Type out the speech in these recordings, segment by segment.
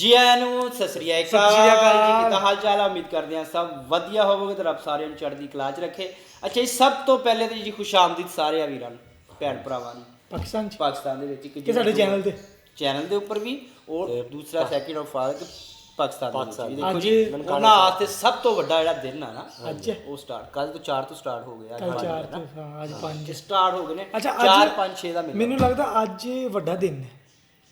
ਜੀ ਆਇਆਂ ਨੂੰ ਸਤਿ ਸ੍ਰੀ ਅਕਾਲ ਸਤਿ ਸ੍ਰੀ ਅਕਾਲ ਜੀ। ਕਿੱਦਾਂ ਹਾਲ ਚਾਲ ਆ? ਉਮੀਦ ਕਰਦੇ ਹਾਂ ਸਭ ਵਧੀਆ ਹੋਵੋਗੇ ਤੇ ਰੱਬ ਸਾਰਿਆਂ ਨੂੰ ਚੜ੍ਹਦੀ ਕਲਾ 'ਚ ਰੱਖੇ। ਅੱਛਾ ਜੀ ਸਭ ਤੋਂ ਪਹਿਲੇ ਤੇ ਜੀ ਖੁਸ਼ ਆਮਦੀਦ ਸਾਰੇ ਵੀਰਾਂ ਨੂੰ ਭੈਣ ਭਰਾਵਾਂ ਨੂੰ। ਪਾਕਿਸਤਾਨ ਚ? ਪਾਕਿਸਤਾਨ ਦੇ ਵਿੱਚ ਇੱਕ ਕਿ ਸਾਡੇ ਚੈਨਲ ਤੇ? ਚੈਨਲ ਦੇ ਉੱਪਰ ਵੀ ਔਰ ਦੂਸਰਾ ਸੈਕਿੰਡ ਆਫ ਫਾਦਰ ਪਾਕਿਸਤਾਨ ਦੇ ਵਿੱਚ ਵੀ ਦੇਖੋ ਅੱਜ ਜੀ ਉਹਨਾਂ ਵਾਸਤੇ ਸਭ ਤੋਂ ਵੱਡਾ ਜਿਹੜਾ ਦਿਨ ਆ ਨਾ ਅੱਜ ਉਹ ਸਟਾਰਟ ਕੱਲ ਤੋਂ 4 ਤੋਂ ਸਟਾਰਟ ਹੋ ਗਿਆ ਕੱਲ ਚਾਰ ਤੋਂ ਹਾਂ ਅੱਜ ਪੰਜ ਸਟਾਰਟ ਹੋ। ਗਏ ਨੇ ਅੱਛਾ, 4 ਅੱਜ- 5 6 ਦਾ ਮੈਨੂੰ ਲੱਗਦਾ ਅੱਜ ਵੱਡਾ ਦਿਨ ਹੋ।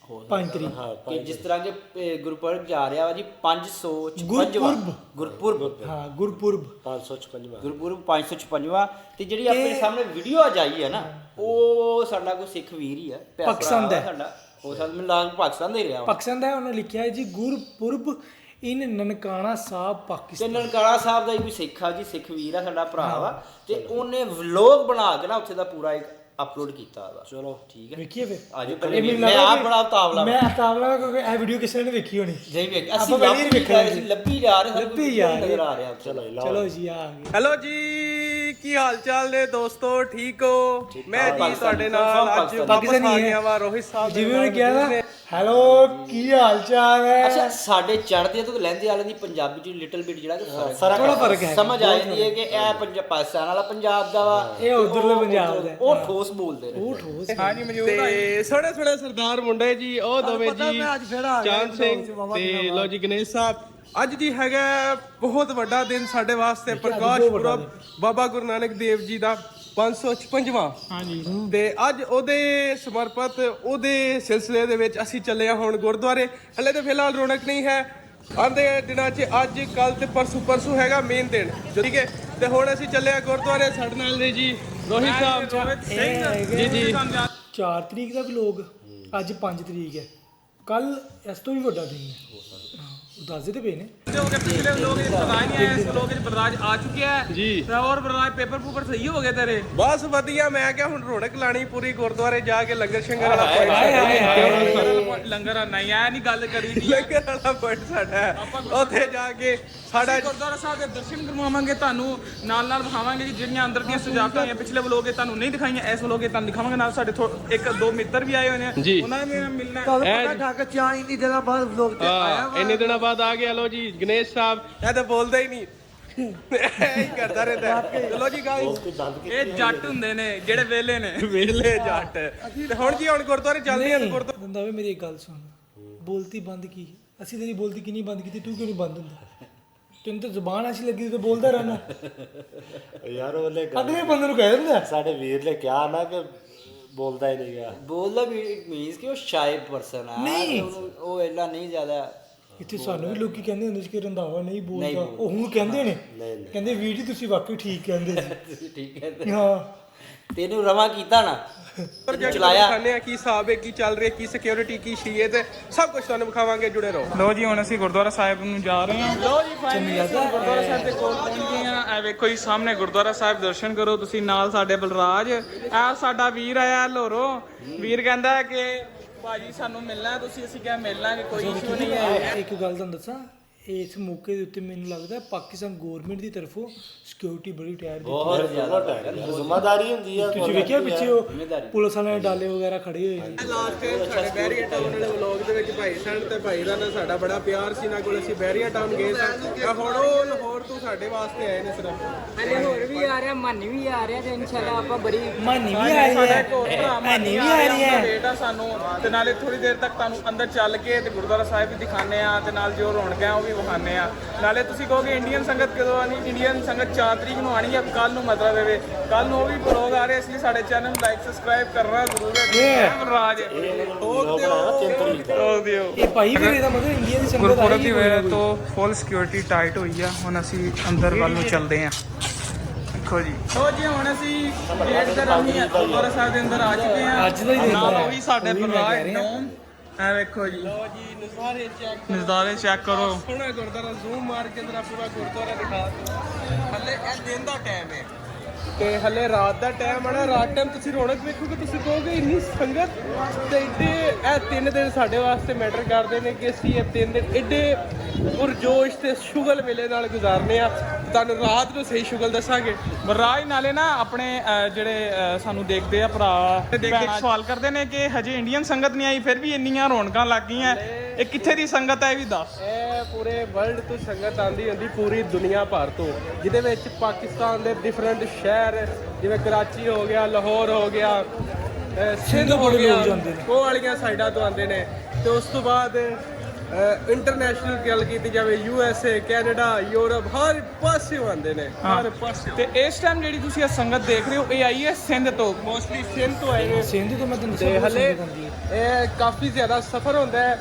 5 ਤਰੀਕ। ਕਿ ਜਿਸ ਤਰ੍ਹਾਂ ਕਿ ਅਹ, ਗੁਰਪੁਰਬ ਜਾ ਰਿਹਾ ਵਾ ਜੀ 556ਵਾਂ ਗੁਰਪੁਰਬ। ਗੁਰਪੁਰਬ। ਹਾਂ ਗੁਰਪੁਰਬ। 556 ਗੁਰਪੁਰਬ 556ਵਾਂ ਤੇ ਜਿਹੜੀ ਆਪਣੇ ਸਾਹਮਣੇ ਵੀਡੀਓ ਅੱਜ ਆਈ ਹੈ ਨਾ ਉਹ ਸਾਡਾ ਕੋਈ ਸਿੱਖ ਵੀਰ ਹੀ ਹੈ ਪਿਆਰਾ ਪਾਕਿਸਤਾਨ ਦਾ ਵਾ ਸਾਡਾ। ਉਹ ਸਾਡਾ ਪਾਕਿਸਤਾਨ ਦਾ ਹੀ ਰਿਹਾ ਵਾ। ਪਾਕਿਸਤਾਨ ਦਾ ਉਹਨੇ ਲਿਖਿਆ ਹੈ ਜੀ ਗੁਰਪੁਰਬ ਇਨ ਨਨਕਾਣਾ ਸਾਹਿਬ ਤੇ ਪਾਕਿਸਤਾਨ। ਨਨਕਾਣਾ ਸਾਹਿਬ ਦਾ ਹੀ ਕੋਈ ਸਿੱਖ ਆ ਜੀ ਸਿੱਖ ਵੀਰ ਆ ਸਾਡਾ ਭਰਾ ਵਾ। ਤੇ ਉਹਨੇ ਵਲੌਗ ਬਣਾ ਕੇ ਨਾ ਉੱਥੇ ਦਾ ਪੂਰਾ ਇੱਕ ਅਪਲੋਡ ਕੀਤਾ ਵਾ ਚਲੋ ਠੀਕ ਹੈ ਵੇਖੀਏ ਫਿਰ ਇਹ ਪਹਿਲੇ ਮੈਂ ਆਪ ਬੜਾ ਤਾਵਲਾ ਮੈਂ ਤਾਵਲਾ ਕਿਉਂਕਿ ਇਹ ਵੀਡੀਓ ਕਿਸੇ ਨੇ ਵੇਖੀ ਹੋਣੀ ਜਈ ਵੇਖ ਆਪਾਂ ਅਸੀਂ ਪਹਿਲੀ ਵਾਰ ਲੱਭੀ ਜਾ ਰਹੇ ਵੇਖਿਆ ਸੀ ਲੱਭੀ ਜਾ ਰਹੇ ਲੱਭੀ ਜਾ ਰਹੇ। ਨਜ਼ਰ ਆ ਰਿਹਾ। ਚਲੋ ਚਲੋ ਜੀ ਆ ਗਏ ਹੈਲੋ ਜੀ ਕੀ ਹਾਲ ਚਾਲ ਨੇ ਦੋਸਤੋ ਠੀਕ ਹੋ ਮੈਂ ਜੀ ਤੁਹਾਡੇ ਨਾਲ ਅੱਜ ਪਾਕਿਸਤਾਨੀ। ਵਾਪਸ ਆ ਹੈ। ਗਿਆ ਵਾ ਰੋਹਿਤ ਸਾਹਿਬ ਦੇ ਜਿਵੇਂ ਨਾਲ ਕਿਹਾ ਨੇ। ਹੈਲੋ ਕੀ ਹਾਲ ਚਾਲ ਹੈ? ਅੱਛਾ ਸਾਡੇ ਚੜ੍ਹਦੇ ਤੋਂ ਲਹਿੰਦੇ ਵਾਲੇ ਦੀ ਪੰਜਾਬੀ ਚ ਲਿਟਲ ਬਿਟ ਜਿਹੜਾ ਕਿ ਫ਼ਰਕ ਥੋੜਾ ਫ਼ਰਕ ਹੈ। ਸਮਝ ਆ ਜਾਂਦੀ ਹੈ ਕਿ ਇਹ ਪੰਜਾਬ ਪਾਕਿਸਤਾਨ ਵਾਲਾ ਪੰਜਾਬ ਦਾ ਵਾ। ਇਹ ਉਧਰਲੇ ਪੰਜਾਬ ਦਾ। ਉਹ ਠੋਸ ਬੋਲਦੇ ਨੇ। ਉਹ ਠੋਸ ਤੇ ਸੋਹਣੇ ਸੋਹਣੇ ਸਰਦਾਰ ਮੁੰਡੇ ਜੀ ਉਹ ਦੋਵੇਂ ਜੀ ਚਾਂਦ ਸਿੰਘ ਤੇ ਲੋ ਜੀ ਗਣੇਸ਼ ਸਾਹਿਬ। ਅੱਜ ਜੀ ਹੈਗਾ ਬਹੁਤ ਵੱਡਾ ਦਿਨ ਸਾਡੇ ਵਾਸਤੇ ਪ੍ਰਕਾਸ਼ ਪੁਰਬ ਬਾਬਾ ਗੁਰੂ ਨਾਨਕ ਦੇਵ ਜੀ ਦਾ 556ਵਾਂ ਹਾਂਜੀ। ਤੇ ਅੱਜ ਉਹਦੇ ਸਮਰਪਿਤ ਉਹਦੇ ਸਿਲਸਿਲੇ ਦੇ ਵਿੱਚ ਅਸੀਂ ਅਸੀਂ ਚੱਲੇ ਹਾਂ ਹੁਣ ਗੁਰਦੁਆਰੇ। ਹਲੇ ਤਾਂ ਫਿਲਹਾਲ ਰੌਣਕ ਨਹੀਂ ਹੈ। ਆਂਦੇ ਦਿਨਾਂ 'ਚ ਅੱਜ ਕੱਲ ਤੇ ਪਰਸੂ ਪਰਸੂ ਹੈਗਾ ਮੇਨ ਦਿਨ। ਠੀਕ ਹੈ? ਤੇ ਹੁਣ ਅਸੀਂ ਚੱਲੇ ਹਾਂ ਗੁਰਦੁਆਰੇ ਸਾਡੇ ਨਾਲ ਜੀ ਰੋਹਿਤ ਸਾਹਿਬ। ਜੀ ਜੀ। 4 ਤਰੀਕ ਦਾ ਵਲੋਗ ਅੱਜ 5 ਤਰੀਕ ਹੈ। ਕੱਲ ਇਸ ਤੋਂ ਵੀ ਵੱਡਾ ਦਿਨ ਹੈ। ਦੱਸਦੇ ਤੇ ਪਏ ਨੇ। ਜੋ ਕਿ ਪਿਛਲੇ ਲੋਕ ਇਸ ਪਤਾ ਨਹੀਂ ਆਇਆ ਇਸ ਲੋਕ ਇਸ ਬਰਦਾਜ ਆ ਚੁੱਕਿਆ ਹੈ। ਜੀ। ਤੇ ਹੋਰ ਬਰਦਾਜ ਪੇਪਰ ਪੂਪਰ ਸਹੀ ਹੋ ਗਏ ਤੇਰੇ? ਬਸ ਵਧੀਆ ਮੈਂ ਕਿਹਾ ਹੁਣ ਰੌਣਕ ਲਾਣੀ ਪੂਰੀ ਗੁਰਦੁਆਰੇ ਜਾ ਕੇ ਲੰਗਰ ਸ਼ੰਗਰ ਵਾਲਾ ਪਾਇਆ ਲੰਗਰ ਨਹੀਂ ਆਇਆ ਨਹੀਂ ਗੱਲ ਕਰੀ ਦੀ ਲੰਗਰ ਵਾਲਾ ਪੁਆਇੰਟ ਸਾਡਾ। ਹੈ। ਉੱਥੇ ਜਾ ਕੇ ਸਾਡਾ ਗੁਰਦੁਆਰਾ ਸਾਹਿਬ ਦੇ ਦਰਸ਼ਨ ਕਰਵਾਵਾਂਗੇ ਤੁਹਾਨੂੰ ਨਾਲ ਨਾਲ ਵਿਖਾਵਾਂਗੇ ਜੀ ਜਿਹੜੀਆਂ ਅੰਦਰ ਦੀਆਂ ਸਜਾਵਟਾਂ ਹੋਈਆਂ ਪਿਛਲੇ ਵਲੋਗੇ ਤੁਹਾਨੂੰ ਨਹੀਂ ਦਿਖਾਈਆਂ ਇਸ ਵਲੋਗੇ ਤੁਹਾਨੂੰ ਦਿਖਾਵਾਂਗੇ। ਨਾਲ ਸਾਡੇ ਥੋ- ਇੱਕ ਦੋ ਮਿੱਤਰ ਵੀ ਆਏ ਹੋਏ ਨੇ। ਉਹਨਾਂ ਨੇ ਵੀ ਮਿਲਣਾ। ਹੈ। ਹਾਂ ਇੰਨੇ ਦਿਨਾਂ ਬਾਅਦ ਆ ਗਿਆ। ਲੋ ਜੀ ਗਣੇਸ਼ ਸਾਹਿਬ। ਇਹ ਤਾਂ ਬੋਲਦਾ ਹੀ ਨਹੀਂ। ਇਹ ਹੀ ਕਰਦਾ ਰਹਿੰਦਾ। ਹੈ। ਚਲੋ ਜੀ ਗਾਇਸ ਇਹ ਜੱਟ ਹੁੰਦੇ ਨੇ ਜਿਹੜੇ ਵੇਲੇ ਨੇ। ਵੇਲੇ ਜੱਟ। ਤੇ ਹੁਣ ਜੀ ਹੁਣ ਗੁਰਦੁਆਰੇ ਚੱਲਦੇ ਹਾਂ ਗੁਰਦੁਆਰੇ ਦੰਦਾ ਵੇ ਮੇਰੀ ਇੱਕ ਗੱਲ ਸੁਣ। ਬੋਲਤੀ ਬੰਦ ਕੀ? ਅਸੀਂ ਤੇਰੀ ਬੋਲਤੀ ਕਿੰਨੀ ਬੰਦ ਕੀਤੀ? ਤੂੰ ਕਿਉਂ ਨਹੀਂ ਬੰਦ ਹੁੰਦਾ? ਤੈਨੂੰ ਤਾਂ ਜ਼ੁਬਾਨ ਅੱਛੀ ਲੱਗੀ ਤੇ ਬੋਲਦਾ ਰਹਿਣਾ। ਯਾਰ ਉਹਨੇ ਗੱਲ- ਅਗਲੇ ਬੰਦੇ ਨੂੰ ਕਹਿ ਦਿੰਦਾ। ਸਾਡੇ ਵੀਰ ਨੇ ਕਿਹਾ ਨਾ ਕਿ ਬੋਲਦਾ ਹੀ ਨਹੀਂ ਗਿਆ ਬੋਲਦਾ ਵੀ ਮੀਨਸ ਕਿ ਉਹ ਸ਼ਾਈ ਪਰਸਨ ਆ। ਨਹੀਂ। ਤੇ ਉਹਨੂੰ- ਉਹ ਇੰਨਾ ਨਹੀਂ ਜ਼ਿਆਦਾ ਇੱਥੇ ਸਾਨੂੰ ਵੀ ਲੋਕੀ ਕਹਿੰਦੇ ਹੁੰਦੇ ਸੀ ਕਿ ਰੰਧਾਵਾ ਨਹੀਂ ਬੋਲਦਾ। ਉਹ ਹੁਣ ਕਹਿੰਦੇ ਨੇ। ਕਹਿੰਦੇ ਵੀਰ ਜੀ ਤੁਸੀਂ ਵਾਕਈ ਠੀਕ ਕਹਿੰਦੇ ਸੀ। ਠੀਕ ਹੈ। ਹਾਂ ਤੈਨੂੰ ਰਵਾ ਕੀਤਾ ਨਾ। ਪ੍ਰੋਜੈਕਟ ਚਲਾਇਆ। ਦਿਖਾਣੇ ਆ ਕੀ ਹਿਸਾਬ ਹੈ ਕੀ ਚੱਲ ਰਿਹਾ ਕੀ ਸਿਕਿਉਰਿਟੀ ਕੀ ਸ਼ੀਏ ਤੇ ਸਭ ਕੁਝ ਤੁਹਾਨੂੰ ਵਿਖਾਵਾਂਗੇ ਜੁੜੇ ਰਹੋ। ਲੋ ਜੀ ਹੁਣ ਅਸੀਂ ਗੁਰਦੁਆਰਾ ਸਾਹਿਬ ਨੂੰ ਜਾ ਰਹੇ ਹਾਂ। ਲੋ ਜੀ ਫਾਈਨਲੀ ਗੁਰਦੁਆਰਾ ਸਾਹਿਬ ਦੇ ਕੋਲ ਪਹੁੰਚ ਗਏ ਹਾਂ। ਇਹ ਵੇਖੋ ਜੀ ਸਾਹਮਣੇ ਗੁਰਦੁਆਰਾ ਸਾਹਿਬ ਦਰਸ਼ਨ ਕਰੋ ਤੁਸੀਂ ਨਾਲ ਸਾਡੇ ਬਲਰਾਜ। ਇਹ ਸਾਡਾ ਵੀਰ ਆਇਆ ਲੋਰੋ। ਵੀਰ ਕਹਿੰਦਾ ਕਿ ਭਾਜੀ ਸਾਨੂੰ ਮਿਲਣਾ ਤੁਸੀਂ ਅਸੀਂ ਕਿਹਾ ਮਿਲ ਲਾਂਗੇ ਕੋਈ ਇਸ਼ੂ ਨਹੀਂ ਹੈ। ਇੱਕ ਗੱਲ ਤੁਹਾਨੂੰ ਦੱਸਾਂ ਇਸ ਮੌਕੇ ਦੇ ਉੱਤੇ ਮੈਨੂੰ ਲੱਗਦਾ ਪਾਕਿਸਤਾਨ ਗਵਰਨਮੈਂਟ ਦੀ ਤਰਫੋਂ ਸਿਕਿਉਰਿਟੀ ਬੜੀ ਟਾਇਰ ਦੀ ਬਹੁਤ ਜ਼ਿਆਦਾ ਜ਼ਿੰਮੇਵਾਰੀ ਹੁੰਦੀ ਆ ਤੁਸੀਂ ਵੇਖਿਆ ਪਿੱਛੇ ਉਹ ਪੁਲਿਸ ਵਾਲਿਆਂ ਦੇ ਡਾਲੇ ਵਗੈਰਾ ਖੜੇ ਹੋਏ ਸੀ? ਲਾਸਟ ਟਾਈਮ ਸਾਡੇ ਬੈਰੀਆ ਟਾਊਨ ਵਾਲੇ ਵਲੌਗ ਦੇ ਵਿੱਚ ਭਾਈ ਸਨ ਤੇ ਭਾਈ ਦਾ ਨਾਲ ਸਾਡਾ ਬੜਾ ਪਿਆਰ ਸੀ ਨਾ ਕੋਲ ਅਸੀਂ ਬੈਰੀਆ ਟਾਊਨ ਗਏ ਸਾਂ। ਤੇ ਹੁਣ ਉਹ ਲਾਹੌਰ ਤੋਂ ਸਾਡੇ ਵਾਸਤੇ ਆਏ ਨੇ ਸਿਰਫ। ਹਲੇ ਹੋਰ ਵੀ ਆ ਰਿਹਾ ਮਨ ਵੀ ਆ ਰਿਹਾ ਤੇ ਇਨਸ਼ਾਅੱਲਾ ਆਪਾਂ ਬੜੀ ਮਾਨੀ ਵੀ ਆ ਰਹੀ। ਹੈ ਮਾਨੀ ਵੀ ਆ ਰਹੀ। ਹੈ ਬੇਟਾ ਸਾਨੂੰ ਤੇ ਨਾਲੇ ਥੋੜੀ ਦੇਰ ਤੱਕ ਤੁਹਾਨੂੰ ਅੰਦਰ ਚੱਲ ਕੇ ਤੇ ਗੁਰਦੁਆਰਾ ਸਾਹਿਬ ਵੀ ਦਿਖਾਣੇ ਆ ਤੇ ਨਾਲ ਜੋ ਰੌਣਕਾਂ ਉਹ ਵੀ ਵਿਖਾਣੇ ਆ ਨਾਲੇ ਤੁਸੀਂ ਕਹੋਗੇ ਇੰਡੀਅਨ ਸੰਗਤ ਕਦੋਂ ਆਣੀ ਇੰਡੀਅਨ ਸੰਗਤ 4 ਤਰੀਕ ਨੂੰ ਆਣੀ ਹੈ ਕੱਲ ਨੂੰ ਮਤਲਬ ਦੇਵੇ ਕੱਲ ਨੂੰ ਉਹ ਵੀ ਬਲੌਗ ਆ ਰਹੇ ਇਸ ਲਈ ਸਾਡੇ ਚੈਨਲ ਨੂੰ ਲਾਈਕ ਸਬਸਕ੍ਰਾਈਬ ਕਰਨਾ ਜ਼ਰੂਰ ਹੈ। ਰਾਜ ਲੋਕ ਨਾ ਰੋਕ ਦਿਓ। ਇਹ ਭਾਈ ਵੀ ਇਹਦਾ ਮਤਲਬ ਇੰਡੀਆ ਦੀ ਸੰਗਤ ਗੁਰਪੁਰਬ ਆਈ ਦੀ ਹੈ ਵਜ੍ਹਾ ਤੋਂ ਫੁੱਲ ਸਿਕਿਉਰਿਟੀ ਟਾਈਟ ਹੋਈ ਆ। ਹੁਣ ਅਸੀਂ ਅੰਦਰ ਵੱਲ ਨੂੰ ਚੱਲਦੇ ਆ ਦੇਖੋ ਜੀ। ਸੋ ਜੀ ਹੁਣ ਅਸੀਂ ਗੇਟ ਦੇ ਰਾਹੀਂ ਗੁਰਦੁਆਰਾ ਸਾਹਿਬ ਦੇ ਅੰਦਰ ਆ ਚੁੱਕੇ ਆ ਅੱਜ ਦਾ ਹੀ ਦਿਨ ਨਾਲ ਹੈ। ਉਹ ਵੀ ਸਾਡੇ ਉਹੀ ਮੈਂ ਐ ਵੇਖੋ ਜੀ। ਲੋ ਜੀ ਨਜ਼ਾਰੇ ਚੈੱਕ ਨਜ਼ਾਰੇ ਚੈੱਕ ਕਰੋ। ਸੋਹਣਾ ਗੁਰਦੁਆਰਾ ਜ਼ੂਮ ਮਾਰ ਕੇ ਅੰਦਰ ਪੂਰਾ ਗੁਰਦੁਆਰਾ ਦਿਖਾ ਦਿਓ। ਹੱਲੇ ਇਹ ਦਿਨ ਦਾ ਟਾਈਮ ਹੈ। ਤੇ ਹੱਲੇ ਰਾਤ ਦਾ ਟਾਈਮ ਆਣਾ ਰਾਤ ਟਾਈਮ ਤੁਸੀਂ ਰੌਣਕ ਵੇਖੋਗੇ ਤੁਸੀਂ ਕਹੋਗੇ ਇੰਨੀ ਸੰਗਤ ਤੇ ਏਡੇ ਇਹ ਤਿੰਨ ਦਿਨ ਸਾਡੇ ਵਾਸਤੇ ਮੈਟਰ ਕਰਦੇ ਨੇ ਕਿ ਅਸੀਂ ਇਹ ਤਿੰਨ ਦਿਨ ਏਡੇ ਪੁਰਜੋਸ਼ ਤੇ ਸ਼ੁਗਲ ਵੇਲੇ ਨਾਲ ਗੁਜ਼ਾਰਨੇ ਆ। ਤੁਹਾਨੂੰ ਰਾਤ ਨੂੰ ਸਹੀ ਸ਼ੁਗਲ ਦੱਸਾਂਗੇ। ਬਲਰਾਜ ਨਾਲੇ ਨਾ ਆਪਣੇ ਅਹ, ਜਿਹੜੇ ਅਹ, ਸਾਨੂੰ ਦੇਖਦੇ ਆ ਭਰਾ ਤੇ ਦੇਖ ਦੇਖ ਸਵਾਲ ਕਰਦੇ ਨੇ ਕਿ ਹਜੇ ਇੰਡੀਅਨ ਸੰਗਤ ਨਹੀਂ ਆਈ ਫਿਰ ਵੀ ਇੰਨੀਆਂ ਰੌਣਕਾਂ ਲੱਗ ਗਈਆਂ। ਇਹ ਕਿੱਥੇ ਦੀ ਸੰਗਤ ਹੈ ਇਹ ਵੀ ਦੱਸ। ਇਹ ਪੂਰੇ ਵਰਲਡ ਤੋਂ ਸੰਗਤ ਆਂਦੀ ਹੁੰਦੀ ਪੂਰੀ ਦੁਨੀਆ ਭਰ ਤੋਂ। ਜਿਹਦੇ ਵਿੱਚ ਪਾਕਿਸਤਾਨ ਦੇ ਡਿਫਰੈਂਟ ਸ਼ਹਿਰ ਜਿਵੇਂ ਕਰਾਚੀ ਹੋ ਗਿਆ ਲਾਹੌਰ ਹੋ ਗਿਆ ਅਹ ਸਿੰਧ ਹੋ ਗਿਆ। ਉਹ ਵਾਲੀਆਂ ਸਾਈਡਾਂ ਤੋਂ ਆਉਂਦੇ ਨੇ। ਤੇ ਉਸ ਤੋਂ ਬਾਅਦ ਇੰਟਰਨੈਸ਼ਨਲ ਗੱਲ ਕੀਤੀ ਜਾਵੇ U S A Canada Europe ਹਰ ਪਾਸੇ ਆਉਂਦੇ ਨੇ ਹਰ ਪਾਸੇ ਤੇ ਇਸ ਟਾਈਮ ਜਿਹੜੀ ਤੁਸੀਂ ਇਹ ਸੰਗਤ ਦੇਖ ਰਹੇ ਹੋ ਇਹ ਆਈ ਹੈ ਸਿੰਧ ਤੋਂ। ਮੋਸਟਲੀ ਸਿੰਧ ਤੋਂ ਆਏ ਨੇ। ਸਿੰਧ ਤੋਂ ਮੈਂ ਤੁਹਾਨੂੰ ਦੱਸਿਆ ਹਲੇ। ਇਹ ਕਾਫੀ ਜ਼ਿਆਦਾ ਸਫ਼ਰ ਹੁੰਦਾ ਹੈ।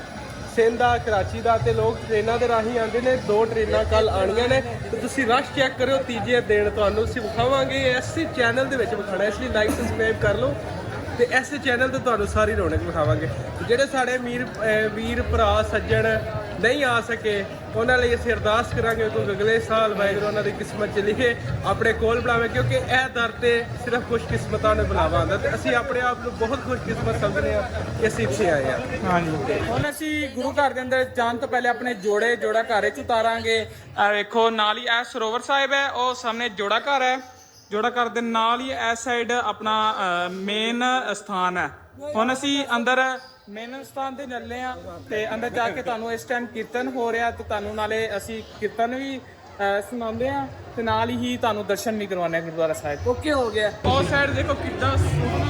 ਸਿੰਧ ਦਾ ਕਰਾਚੀ ਦਾ ਤੇ ਲੋਕ ਟ੍ਰੇਨਾਂ ਦੇ ਰਾਹੀਂ ਆਉਂਦੇ ਨੇ। ਦੋ ਟ੍ਰੇਨਾਂ ਕੱਲ ਆਣੀਆਂ ਨੇ। ਤੇ ਤੁਸੀਂ ਰਸ਼ ਚੈੱਕ ਕਰਿਓ ਤੀਜੇ ਦਿਨ ਤੁਹਾਨੂੰ ਅਸੀਂ ਵਿਖਾਵਾਂਗੇ। ਇਸੇ ਚੈਨਲ ਦੇ ਵਿੱਚ ਵਿਖਾਣਾ ਇਸ ਲਈ ਲਾਈਕ ਸਬਸਕ੍ਰਾਈਬ ਕਰ ਲਓ। ਤੇ ਇਸੇ ਚੈਨਲ ਤੇ ਤੁਹਾਨੂੰ ਸਾਰੀ ਰੌਣਕ ਵਿਖਾਵਾਂਗੇ। ਜਿਹੜੇ ਸਾਡੇ ਵੀਰ ਅਹ ਵੀਰ ਭਰਾ ਸੱਜਣ ਨਹੀਂ ਆ ਸਕੇ ਉਹਨਾਂ ਲਈ ਅਸੀਂ ਅਰਦਾਸ ਕਰਾਂਗੇ ਕਿ ਅਗਲੇ ਸਾਲ ਵਾਹਿਗੁਰੂ ਉਹਨਾਂ ਦੀ ਕਿਸਮਤ ਚ ਲਿਖੇ ਆਪਣੇ ਕੋਲ ਬੁਲਾਵੇ ਕਿਉਂਕਿ ਇਹ ਦਰ ਤੇ ਸਿਰਫ ਖੁਸ਼ਕਿਸਮਤਾਂ ਨੂੰ ਬੁਲਾਵਾ ਆਉਂਦਾ ਤੇ ਅਸੀਂ ਆਪਣੇ ਆਪ ਨੂੰ ਬਹੁਤ ਖੁਸ਼ਕਿਸਮਤ ਸਮਝਦੇ ਹਾਂ ਕਿ ਅਸੀਂ ਇੱਥੇ ਆਏ ਹਾਂ। ਹੁਣ ਅਸੀਂ ਗੁਰੂ ਘਰ ਦੇ ਅੰਦਰ ਜਾਣ ਤੋਂ ਪਹਿਲੇ ਆਪਣੇ ਜੋੜੇ ਜੋੜਾ ਘਰ ਚ ਉਤਾਰਾਂਗੇ। ਆ ਵੇਖੋ ਨਾਲ ਹੀ ਇਹ ਸਰੋਵਰ ਸਾਹਿਬ ਹੈ ਉਹ ਸਾਹਮਣੇ ਜੋੜਾ ਘਰ ਹੈ। ਜੋੜਾ ਘਰ ਦੇ ਨਾਲ ਹੀ ਇਸ ਸਾਈਡ ਆਪਣਾ ਮੇਨ ਸਥਾਨ ਹੈ। ਹੁਣ ਅਸੀਂ ਅੰਦਰ ਮੇਨ ਸਥਾਨ ਤੇ ਚੱਲੇ ਆ ਤੇ ਅੰਦਰ ਜਾ ਕੇ ਤੁਹਾਨੂੰ ਇਸ ਟਾਈਮ ਕੀਰਤਨ ਹੋ ਰਿਹਾ ਤੇ ਤੁਹਾਨੂੰ ਨਾਲੇ ਅਸੀਂ ਕੀਰਤਨ ਵੀ ਸੁਣਾਉਂਦੇ ਆ ਤੇ ਨਾਲ ਹੀ ਤੁਹਾਨੂੰ ਦਰਸ਼ਨ ਵੀ ਕਰਵਾਉਂਦੇ ਆ ਗੁਰਦੁਆਰਾ ਸਾਹਿਬ। ਓਕੇ ਹੋ ਗਿਆ। ਉਹ ਸਾਈਡ ਦੇਖੋ ਕਿੱਦਾਂ ਸੋਹਣਾ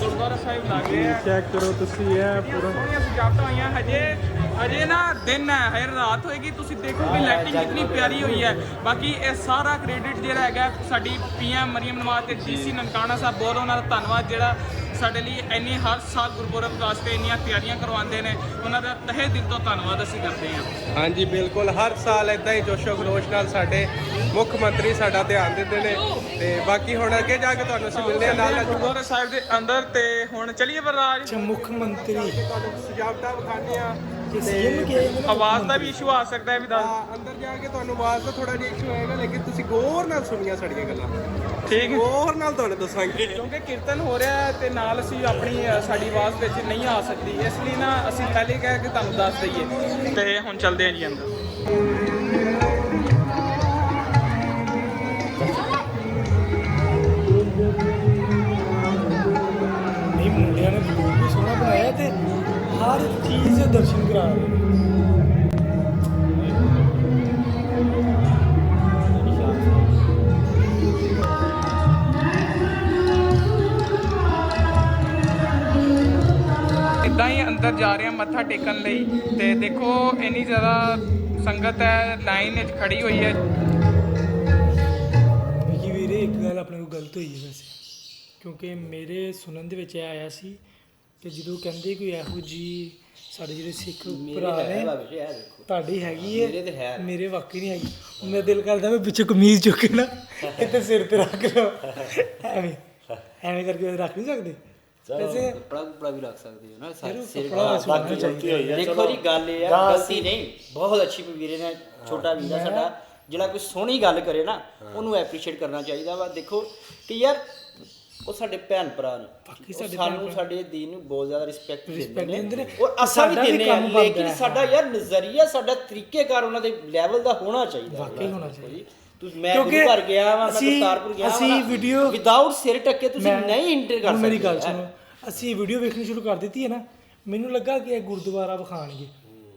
ਗੁਰਦੁਆਰਾ ਸਾਹਿਬ ਲੱਗੇ ਚੈੱਕ ਕਰੋ ਤੁਸੀਂ ਇਹ ਪੂਰਾ ਸੋਹਣੀਆਂ ਸਜਾਵਟਾਂ ਹੋਈਆਂ ਹਜੇ। ਹਜੇ ਨਾ ਦਿਨ ਹੈ ਹਜੇ ਰਾਤ ਹੋਏਗੀ ਤੁਸੀਂ ਦੇਖੋਗੇ ਲਾਈਟਿੰਗ ਕਿੰਨੀ ਪਿਆਰੀ ਹੋਈ ਹੈ। ਬਾਕੀ ਇਹ ਸਾਰਾ ਕ੍ਰੈਡਿਟ ਜਿਹੜਾ ਹੈਗਾ ਸਾਡੀ ਪੀਐਮ ਮਰੀਮ ਨਵਾਜ਼ ਤੇ ਡੀਸੀ ਨਨਕਾਣਾ ਸਾਹਿਬ ਬਹੁਤ ਉਹਨਾਂ ਦਾ ਧੰਨਵਾਦ ਜਿਹੜਾ ਸਾਡੇ ਲਈ ਇੰਨੀ ਹਰ ਸਾਲ ਗੁਰਪੁਰਬ ਵਾਸਤੇ ਇੰਨੀਆਂ ਤਿਆਰੀਆਂ ਕਰਵਾਉਂਦੇ ਨੇ। ਉਹਨਾਂ ਦਾ ਤਹਿ ਦਿਲ ਤੋਂ ਧੰਨਵਾਦ ਅਸੀਂ ਕਰਦੇ ਹਾਂ। ਹਾਂਜੀ ਬਿਲਕੁਲ ਹਰ ਸਾਲ ਇਦਾਂ ਹੀ ਜੋਸ਼ੋ ਖਰੋਸ਼ ਨਾਲ ਸਾਡੇ ਮੁੱਖ ਮੰਤਰੀ ਸਾਡਾ ਧਿਆਨ ਦਿੰਦੇ ਨੇ। ਤੇ ਬਾਕੀ ਹੁਣ ਅੱਗੇ ਜਾ ਕੇ ਤੁਹਾਨੂੰ ਅਸੀਂ ਮਿਲਦੇ ਹਾਂ ਨਾਲ ਨਾਲ ਗੁਰਦੁਆਰਾ ਸਾਹਿਬ ਦੇ ਅੰਦਰ ਤੇ ਹੁਣ ਚਲਿਏ ਬਰਰਾਜ। ਅੱਛਾ ਮੁੱਖ ਮੰਤਰੀ। ਸਜਾਵਟਾਂ ਵਿਖਾਉਂਦੇ ਆ ਆਵਾਜ਼ ਦਾ ਵੀ ਇਸ਼ੂ ਆ ਸਕਦਾ ਹੈ ਵੀ ਦੱਸ। ਹਾਂ, ਅੰਦਰ ਜਾ ਕੇ ਤੁਹਾਨੂੰ ਆਵਾਜ਼ ਦਾ ਥੋੜਾ ਜਿਹਾ ਇਸ਼ੂ ਆਏਗਾ ਲੇਕਿਨ ਤੁਸੀਂ ਗੌਰ ਨਾਲ ਸੁਣੀਆਂ ਸਾਡੀਆਂ ਗੱਲਾਂ। ਠੀਕ ਹੈ। ਗੌਰ ਨਾਲ ਤੁਹਾਨੂੰ ਦੱਸਾਂਗੇ। ਕਿਉਂਕਿ ਕੀਰਤਨ ਹੋ ਰਿਹਾ ਹੈ ਤੇ ਨਾਲ ਅਸੀਂ ਆਪਣੀ ਅ, ਸਾਡੀ ਆਵਾਜ਼ ਵਿੱਚ ਨਹੀਂ ਆ ਸਕਦੀ। ਇਸ ਲਈ ਨਾ ਅਸੀਂ ਪਹਿਲੇ ਕਹਿ ਕੇ ਤੁਹਾਨੂੰ ਦੱਸ ਦਈਏ। ਤੇ ਹੁਣ ਚੱਲਦੇ ਹਾਂ ਜੀ ਅੰਦਰ। ਹਰ ਚੀਜ਼ ਦੇ ਦਰਸ਼ਨ ਕਰਾ ਰਹੇ ਨੇ। ਇਦਾਂ ਹੀ ਅੰਦਰ ਜਾ ਰਹੇ ਹਾਂ ਮੱਥਾ ਟੇਕਣ ਲਈ। ਤੇ ਦੇਖੋ ਇੰਨੀ ਜ਼ਿਆਦਾ ਸੰਗਤ ਹੈ ਲਾਈਨ ਵਿੱਚ ਖੜੀ ਹੋਈ ਹੈ। ਕਿ ਵੀਰੇ ਇੱਕ ਗੱਲ ਆਪਣੇ ਕੋਲ ਗਲਤ ਹੋਈ ਹੈ ਵੈਸੇ। ਕਿਉਂਕਿ ਮੇਰੇ ਸੁਣਨ ਦੇ ਵਿੱਚ ਇਹ ਆਇਆ ਸੀ ਕਿ ਜਦੋਂ ਕਹਿੰਦੇ ਕੋਈ ਇਹੋ ਜੀ ਸਾਡੇ ਜਿਹੜੇ ਸਿੱਖ ਭਰਾ ਨੇ ਇਹ ਦੇਖੋ। ਤੁਹਾਡੀ ਹੈਗੀ ਮੇਰੇ ਤੇ ਹੈ। ਮੇਰੇ ਵਾਕਈ ਨਹੀਂ ਹੈਗੀ। ਮੇਰਾ ਦਿਲ ਕਰਦਾ ਮੈਂ ਪਿੱਛੇ ਕਮੀਜ਼ ਚੁੱਕ ਕੇ ਨਾ ਇੱਥੇ ਸਿਰ ਤੇ ਰੱਖ ਲਵਾਂ। ਐਵੇਂ ਐਵੇਂ ਕਰਕੇ ਰੱਖ ਨਹੀਂ ਸਕਦੇ। ਵੈਸੇ ਕੱਪੜਾ ਕੁਪੜਾ ਵੀ ਰੱਖ ਸਕਦੇ ਹੋ ਨਾ ਸਾਰੇ ਸਿਰ ਬਾਕੀ ਗਲਤੀ ਹੋਈ ਹੈ ਦੇਖੋ ਜੀ ਗੱਲ ਇਹ ਆ ਗਲਤੀ ਨਹੀਂ ਬਹੁਤ ਅੱਛੀ ਵੀਰੇ ਨੇ ਛੋਟਾ ਵੀਰਾ ਸਾਡਾ ਜਿਹੜਾ ਕੋਈ ਸੋਹਣੀ ਗੱਲ ਕਰੇ ਨਾ ਉਹਨੂੰ ਐਪਰੀਸ਼ੀਏਟ ਕਰਨਾ ਚਾਹੀਦਾ ਵਾ। ਦੇਖੋ ਕਿ ਯਾਰ ਉਹ ਸਾਡੇ ਭੈਣ ਭਰਾ ਨੇ। ਬਾਕੀ ਸਾਡੇ ਸਾਨੂੰ ਸਾਡੇ ਦੀਨ ਨੂੰ ਬਹੁਤ ਜ਼ਿਆਦਾ ਰਿਸਪੈਕਟ ਦਿੰਦੇ ਨੇ। ਔਰ ਅਸਾਂ ਵੀ ਦਿੰਦੇ ਬਣਦਾ ਲੇਕਿਨ ਹੈ। ਸਾਡਾ ਯਾਰ ਨਜ਼ਰੀਆ ਸਾਡਾ ਤਰੀਕੇਕਾਰ ਉਹਨਾਂ ਦੇ ਲੈਵਲ ਦਾ ਹੋਣਾ ਚਾਹੀਦਾ। ਵਾਕਈ ਹੋਣਾ ਚਾਹੀਦਾ। ਤੁਸੀਂ ਮੈਂ ਗੁਰੂ ਘਰ ਗਿਆ ਵਾ ਮੈਂ ਕਰਤਾਰਪੁਰ ਗਿਆ ਅਸੀਂ video- ਵਿਦਆਊਟ ਸਿਰ ਟੱਕੇ ਤੁਸੀਂ ਨਹੀਂ ਇੰਟਰ ਕਰ ਸਕਦੇ ਮੇਰੀ ਗੱਲ। ਸੁਣੋ। ਅਸੀਂ ਵੀਡੀਓ ਵੇਖਣੀ ਸ਼ੁਰੂ ਕਰ ਦਿੱਤੀ ਹੈ ਨਾ। ਮੈਨੂੰ ਲੱਗਾ ਕਿ ਇਹ ਗੁਰਦੁਆਰਾ ਵਿਖਾਣਗੇ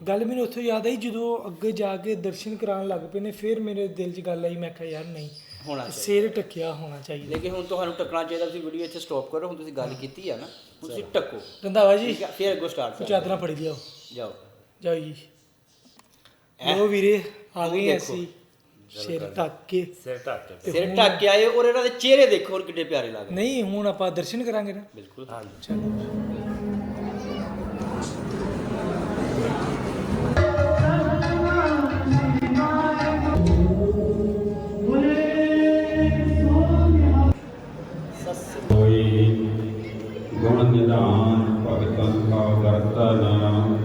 ਗੱਲ ਮੈਨੂੰ ਉੱਥੋਂ ਯਾਦ ਆਈ ਜਦੋਂ ਅੱਗੇ ਜਾ ਕੇ ਦਰਸ਼ਨ ਕਰਾਉਣ ਲੱਗ ਪਏ ਨੇ ਫਿਰ ਮੇਰੇ ਦਿਲ 'ਚ ਗੱਲ ਆਈ ਮੈਂ ਕਿਹਾ ਯਾਰ ਨਹੀਂ। ਹੋਣਾ ਸਿਰ ਟਕਿਆ ਹੋਣਾ ਚਾਹੀਦਾ। ਲੇਕਿਨ ਹੁਣ ਤੁਹਾਨੂੰ ਟੱਕਣਾ ਚਾਹੀਦਾ ਤੁਸੀਂ ਵੀਡੀਓ ਇੱਥੇ ਸਟਾਪ ਕਰੋ ਹੁਣ ਤੁਸੀਂ ਗੱਲ ਕੀਤੀ ਆ ਨਾ ਹੁਣ ਤੁਸੀਂ ਟੱਕੋ ਰੰਧਾਵਾ ਜੀ ਠੀਕ ਆ ਫਿਰ ਅੱਗੋਂ ਸਟਾਰਟ ਕਰੋ ਚਾਦਰਾਂ ਫੜੀ ਲਿਆਓ ਜਾਓ। ਜਾਓ ਜੀ। ਲੋ ਵੀਰੇ ਆ ਗਏ। ਅਸੀਂ। ਸਿਰ ਢੱਕ ਕੇ। ਸਿਰ ਢੱਕ ਕੇ। ਸਿਰ ਢੱਕ ਕੇ ਆਏ ਔਰ ਇਹਨਾਂ ਦੇ ਚਿਹਰੇ ਦੇਖੋ ਔਰ ਕਿੱਡੇ ਪਿਆਰੇ ਲੱਗਦੇ। ਨਹੀਂ ਹੁਣ ਆਪਾਂ ਦਰਸ਼ਨ ਕਰਾਂਗੇ ਨਾ। ਬਿਲਕੁਲ। ਚਲੋ। ਨਿਧਾਨ ਭਗਤਨ ਕਾ ਕਰਤਾ ਨਾਮ।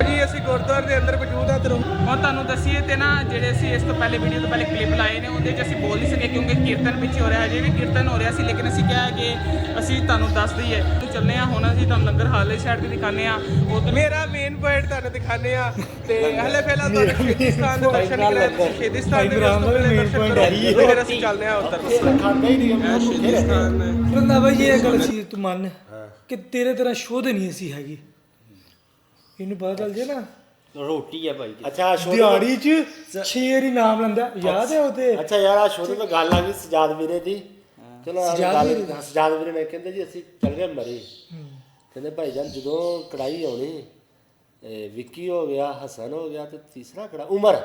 ਜੀ ਅਸੀਂ ਗੁਰਦੁਆਰੇ ਦੇ ਅੰਦਰ ਮੌਜੂਦ ਉਹਦਾ ਤੇ ਰਹੋ ਹੁਣ ਤੁਹਾਨੂੰ ਦੱਸੀਏ ਤੇ ਨਾ ਜਿਹੜੇ ਅਸੀਂ ਇਸ ਤੋਂ ਪਹਿਲੇ ਵੀਡੀਓ ਤੋਂ ਪਹਿਲੇ ਕਲਿੱਪ ਲਾਏ ਨੇ ਉਹਦੇ 'ਚ ਅਸੀਂ ਬੋਲ ਨਹੀਂ ਸਕੇ ਕਿਉਂਕਿ ਕੀਰਤਨ ਪਿੱਛੇ ਹੋ ਰਿਹਾ ਹੈ ਵੀ ਕੀਰਤਨ ਹੋ ਰਿਹਾ ਸੀ ਲੇਕਿਨ ਅਸੀਂ ਕਿਹਾ ਕਿ ਅਸੀਂ ਤੁਹਾਨੂੰ ਦੱਸ ਦਈਏ। ਤੇ ਚੱਲਨੇ ਆ ਹੁਣ ਅਸੀਂ ਤੁਹਾਨੂੰ ਲੰਗਰ ਹਾਲ ਦੀ ਸਾਈਡ ਤੇ ਦਿਖਾਣੇ ਆ ਉਹ ਮੇਰਾ ਮੇਨ ਪੁਆਇੰਟ ਤੁਹਾਨੂੰ ਦਿਖਾਣੇ ਆ ਤੇ ਹਲੇ ਪਹਿਲਾਂ ਤੁਹਾਨੂੰ ਸ਼ਹੀਦੀ ਸਥਾਨ ਦੇ ਦਰਸ਼ਨ ਕਰਾਏ ਤੁਸੀਂ ਸ਼ਹੀਦੀ ਸਥਾਨ ਦੇ ਵਿੱਚ ਤੋਂ ਪਹਿਲੇ ਦਰਸ਼ਨ ਕਰੋ। ਫਿਰ ਅਸੀਂ ਚੱਲਦੇ ਆ ਉੱਧਰ। ਖਾਂਦਾ ਹੀ ਨਹੀਂ ਸਥਾਨ ਹੈ ਰੰਦਾ ਬਾਈ ਇਹ ਗੱਲ ਸੀ ਤੂੰ ਮੰਨ ਕਿ ਤੇਰੇ ਤਰ੍ਹਾਂ ਸ਼ੋਧ ਨਹੀਂ ਸੀ ਹੈਗੀ। ਇਹਨੂੰ ਪਤਾ ਚੱਲ ਜੇ ਨਾ। ਰੋਟੀ ਹੈ ਭਾਈ ਅੱਛਾ ਸ਼ੋਧ ਦਿਹਾੜੀ 'ਚ ਛੇ ਵਾਰੀ ਨਾਮ ਲੈਂਦਾ। ਯਾਦ ਹੈ ਉਹ ਤੇ? ਅੱਛਾ ਯਾਰ ਆ ਸ਼ੋਧ ਤੋਂ ਗੱਲ ਆ ਗਈ ਸਜਾਦ ਵੀਰੇ ਦੀ। ਚਲੋ ਗੱਲ ਵੀਰੇ ਹਾਂ, ਸਜਾਦ ਵੀਰੇ ਨੇ ਕਹਿੰਦੇ ਜੀ ਅਸੀਂ ਚੱਲ ਗਏ ਮਰੇ। ਕਹਿੰਦੇ ਭਾਈ ਜਾਨ ਜਦੋਂ ਕੜਾਈ ਆਉਣੀ ਵਿੱਕੀ ਹੋ ਗਿਆ ਹਸਨ ਹੋ ਗਿਆ ਤੇ ਤੀਸਰਾ ਕੜਾ ਉਮਰ।